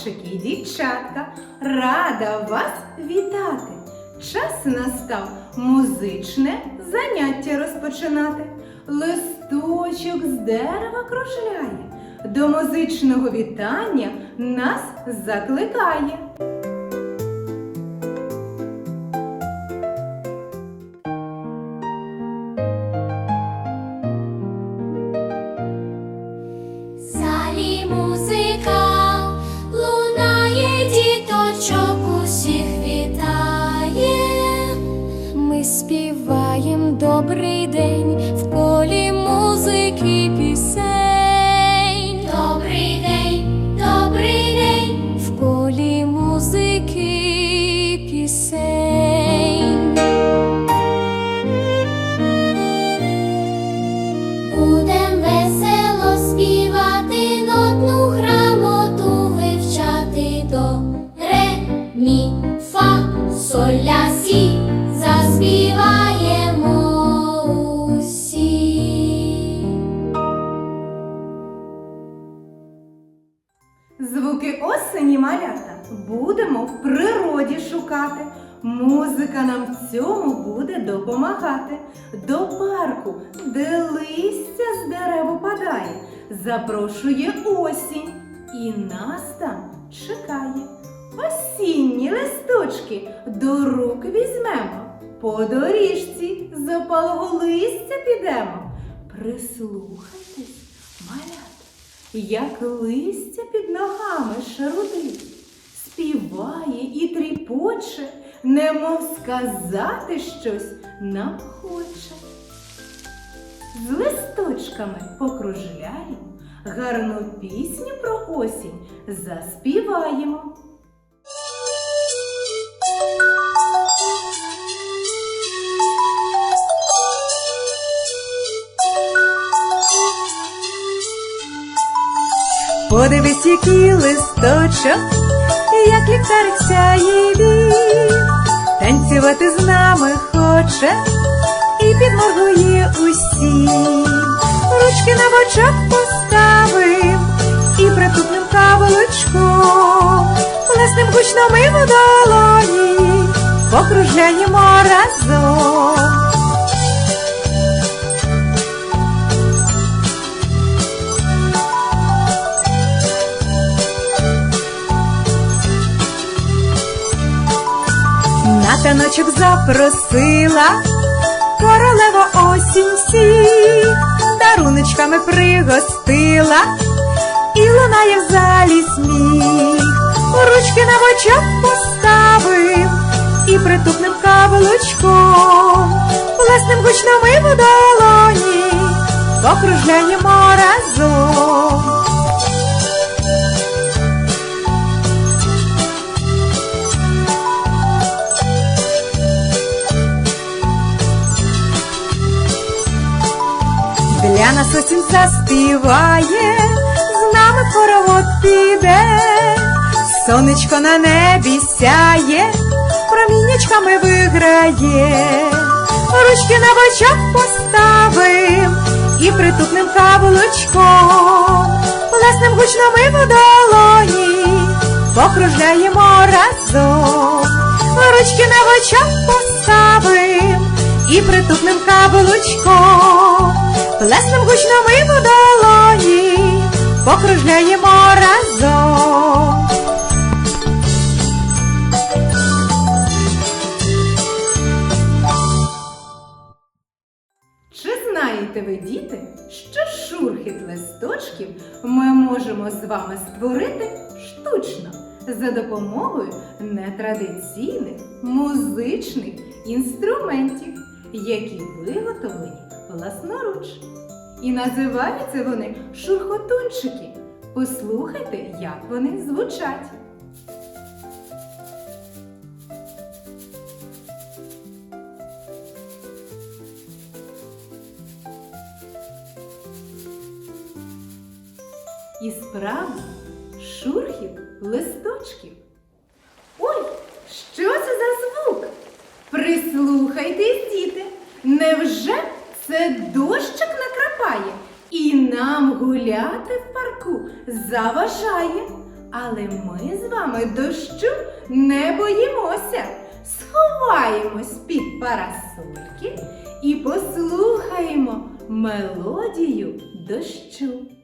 хлопчики і дівчатка, рада вас вітати. Час настав музичне заняття розпочинати. Листочок з дерева кружляє, до музичного вітання нас закликає. Музика нам в цьому буде допомагати. До парку, де листя з дерев опадає, запрошує осінь і нас там чекає. Осінні листочки до рук візьмемо, по доріжці з опалого листя підемо. Прислухайтесь, малята, як листя під ногами шарудить, співає і тріпоче, немов сказати щось нам хоче. З листочками покружляємо, гарну пісню про осінь заспіваємо. Подивись, який листочок, як ліхтарик сяє він, танцювати з нами хоче і підморгує усім. Ручки на бочок поставим і притупним кавелочком, власним гучно ми в долоні, покружляємо разом. На таночок запросила королева осінь всіх, даруночками пригостила, і лунає в залі сміх, ручки на бочок поставив і притупним кавелочком, плеснем гучно ми в долоні, покружляємо разом. Для нас осінь заспіває, з нами хоровод піде, сонечко на небі сяє, проміннячками виграє, ручки на бочок поставим і притупним каблучком, плеснем гучно ми в долоні, покружляємо разом, ручки на бочок поставим і притупним каблучком, плеснем гучно ми в долоні, покружляємо разом. Чи знаєте ви, діти, що шурхіт листочків ми можемо з вами створити штучно за допомогою нетрадиційних музичних інструментів, які виготовлені власноруч. І називаються вони шурхотунчики. Послухайте, як вони звучать. І справді шурхіт листочків. Ой, що це за звук? Прислухайтесь, діти. Невже це дощик накрапає і нам гуляти в парку заважає? Але ми з вами дощу не боїмося. Сховаємось під парасольки і послухаємо мелодію дощу.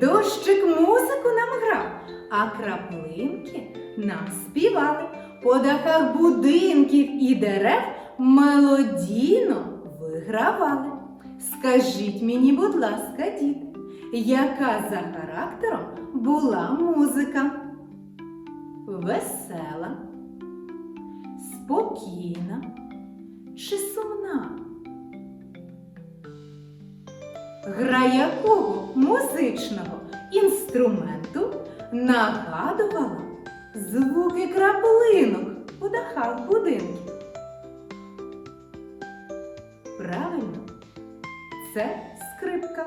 Дощик музику нам грав, а краплинки нам співали. По дахах будинків і дерев мелодійно вигравали. Скажіть мені, будь ласка, діти, яка за характером була музика? Весела, спокійна чи сумна? Гра якого музичного інструменту нагадувала звуки краплинок у дахах будинків? Правильно, це скрипка,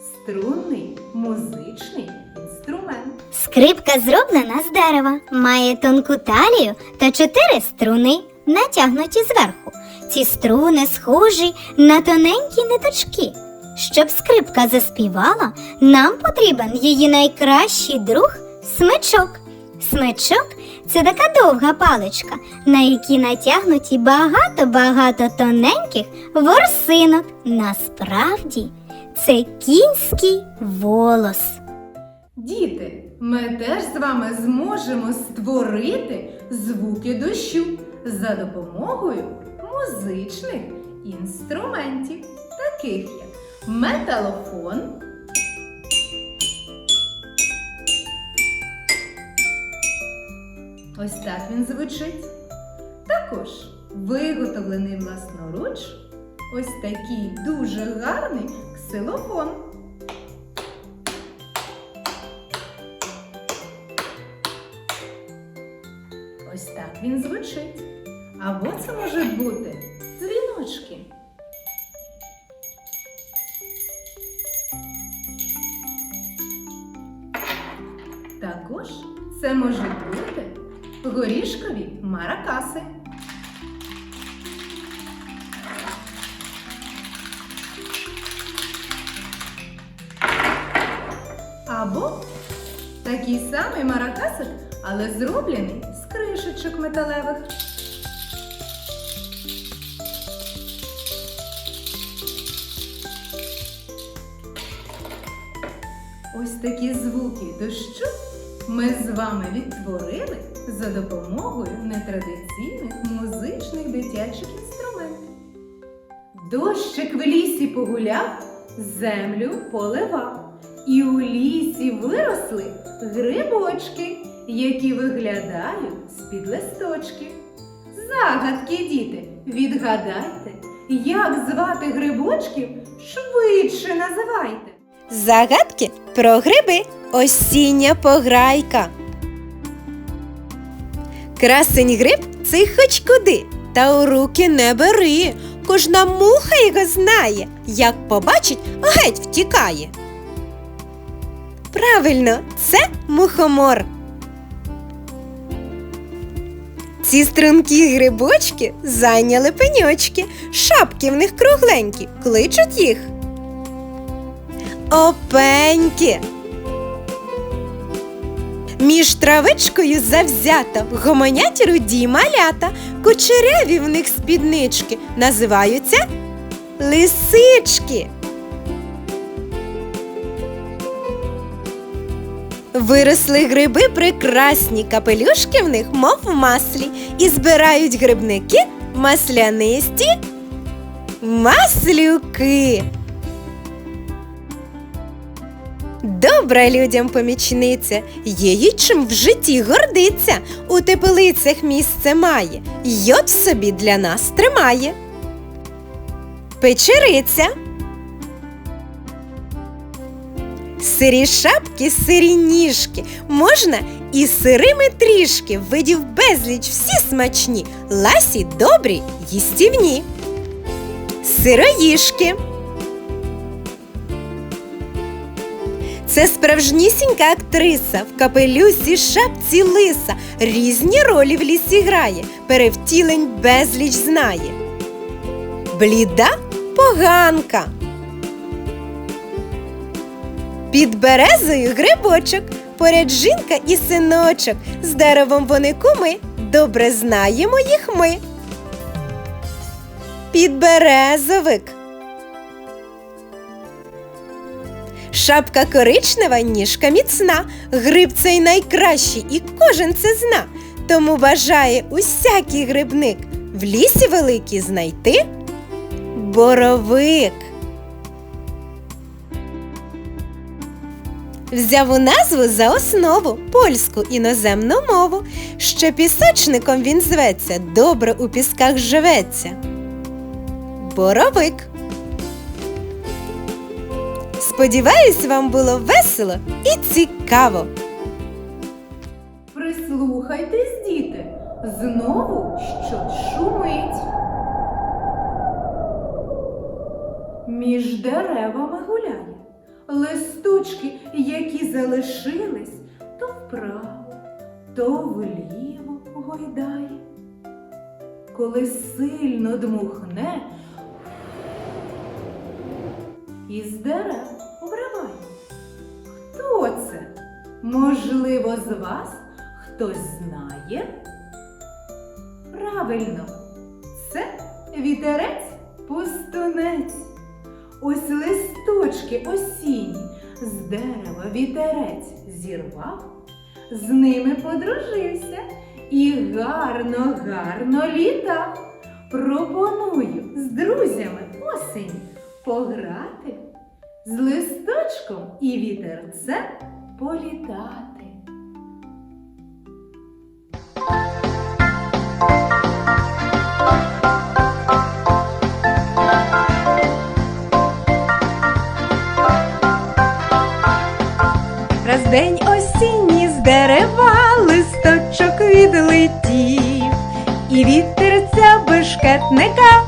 струнний музичний інструмент. Скрипка зроблена з дерева, має тонку талію та чотири струни, натягнуті зверху. Ці струни схожі на тоненькі ниточки. Щоб скрипка заспівала, нам потрібен її найкращий друг смичок. Смичок це така довга паличка, на якій натягнуті багато-багато тоненьких ворсинок. Насправді це кінський волос. Діти, ми теж з вами зможемо створити звуки дощу за допомогою музичних інструментів, таких як металофон, Ось так він звучить. Також виготовлений власноруч ось такий дуже гарний ксилофон. Ось так він звучить. Або це можуть бути дзвіночки. Маракаси. Або такий самий маракасик, але зроблений з кришечок металевих. Ось такі звуки дощу ми з вами відтворили за допомогою нетрадиційних музичних дитячих інструментів. Дощик в лісі погуляв, землю поливав. І у лісі виросли грибочки, які виглядають з-під листочків. Загадки, діти, відгадайте, як звати грибочків, швидше називайте. Загадки про гриби. Осіння пограйка. Красень гриб цей хоч куди, та у руки не бери. Кожна муха його знає, як побачить, геть втікає. Правильно, це мухомор. Ці стрункі грибочки зайняли пеньочки, шапки в них кругленькі, кличуть їх. Опеньки. Між травичкою завзято гомонять руді малята, кучеряві в них спіднички називаються лисички. Виросли гриби прекрасні, капелюшки в них, мов в маслі, і збирають грибники маслянисті маслюки. Добра людям помічниця, їй чим в житті гордиться, у теплицях місце має, йод собі для нас тримає. Печериця. Сирі шапки, сирі ніжки, можна і сирими трішки, видів безліч всі смачні, ласі добрі, їстівні. Сироїшки. Це справжнісінька актриса в капелюсі шапці лиса, різні ролі в лісі грає, перевтілень безліч знає. Бліда поганка. Під березою грибочок, поряд жінка і синочок. З деревом вони куми, добре знаємо їх ми. Підберезовик. Шапка коричнева, ніжка міцна, гриб цей найкращий, і кожен це зна. Тому бажає усякий грибник в лісі великий знайти боровик. Взяв у назву за основу польську іноземну мову, що пісочником він зветься, добре у пісках живеться. Боровик. Сподіваюсь, вам було весело і цікаво. Прислухайтесь, діти, знову щось шумить. Між деревами гуляє, листочки, які залишились, то вправо, то вліво гойдає. Коли сильно дмухне, із дерев обриває. Хто це? Можливо, з вас хтось знає? Правильно, це вітерець пустунець. Ось листочки осінні з дерева вітерець зірвав, з ними подружився і гарно, гарно літав. Пропоную з друзями осені пограти, з листочком і вітерцем політати. Раз день осінній з дерева листочок відлетів, і вітерця бешкетника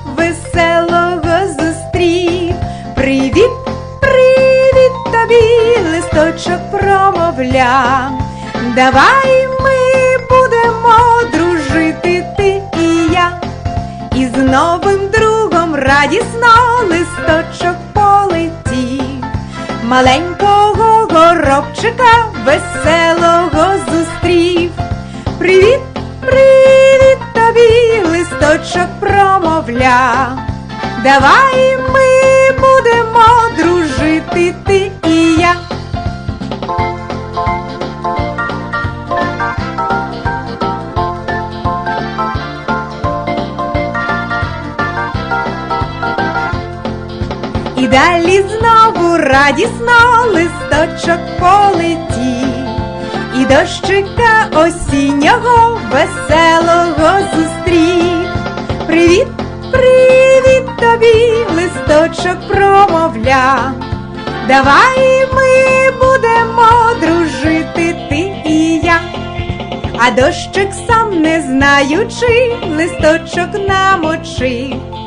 Давай ми будемо дружити, ти і я. І з новим другом радісно листочок полетів. Маленького горобчика веселого зустрів. Привіт, привіт тобі, листочок промовля. Давай ми будемо дружити, ти і я. Далі знову радісно листочок полетів, і дощика осіннього веселого зустрів. Привіт, привіт тобі, листочок промовля. Давай ми будемо дружити, ти і я. А дощик сам не знаючи, листочок намочив.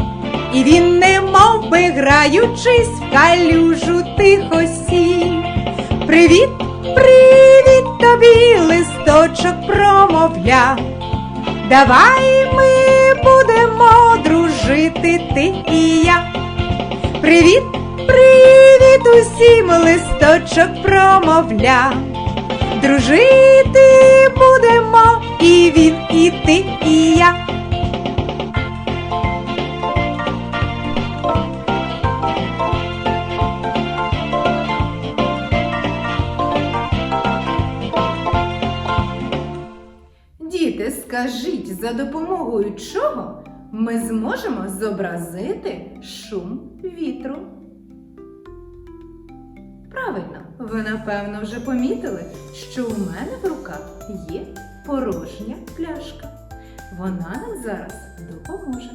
І він, не мов би граючись, в калюжу тихо сів. Привіт, привіт тобі, листочок промовля. Давай ми будемо дружити, ти і я. Привіт, привіт усім, листочок промовля. Дружити будемо і він, і ти, і я. Скажіть, за допомогою чого ми зможемо зобразити шум вітру? Правильно, ви напевно вже помітили, що у мене в руках є порожня пляшка. Вона нам зараз допоможе.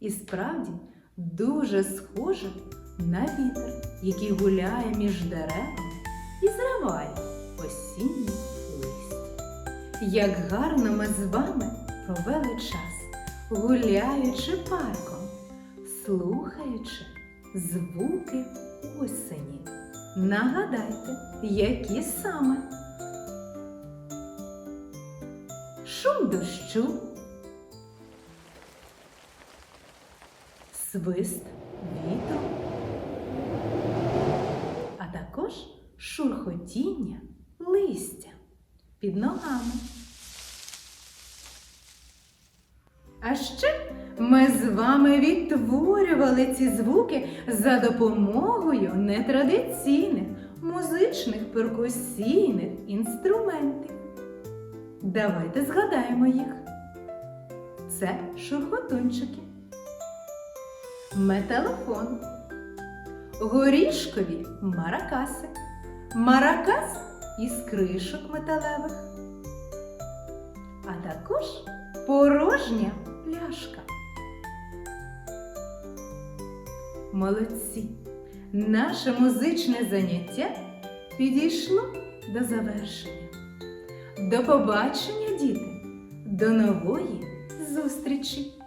І справді дуже схоже на вітер, який гуляє між деревами і зриває осіннє листя. Як гарно ми з вами провели час, гуляючи парком, слухаючи звуки осені. Нагадайте, які саме? Шум дощу. Свист вітру, а також шурхотіння листя під ногами. А ще ми з вами відтворювали ці звуки за допомогою нетрадиційних музичних перкусійних інструментів. Давайте згадаємо їх. Це шурхотунчики металофон, горішкові маракаси, маракас із кришок металевих, а також порожня пляшка. Молодці! Наше музичне заняття підійшло до завершення. До побачення, діти! До нової зустрічі!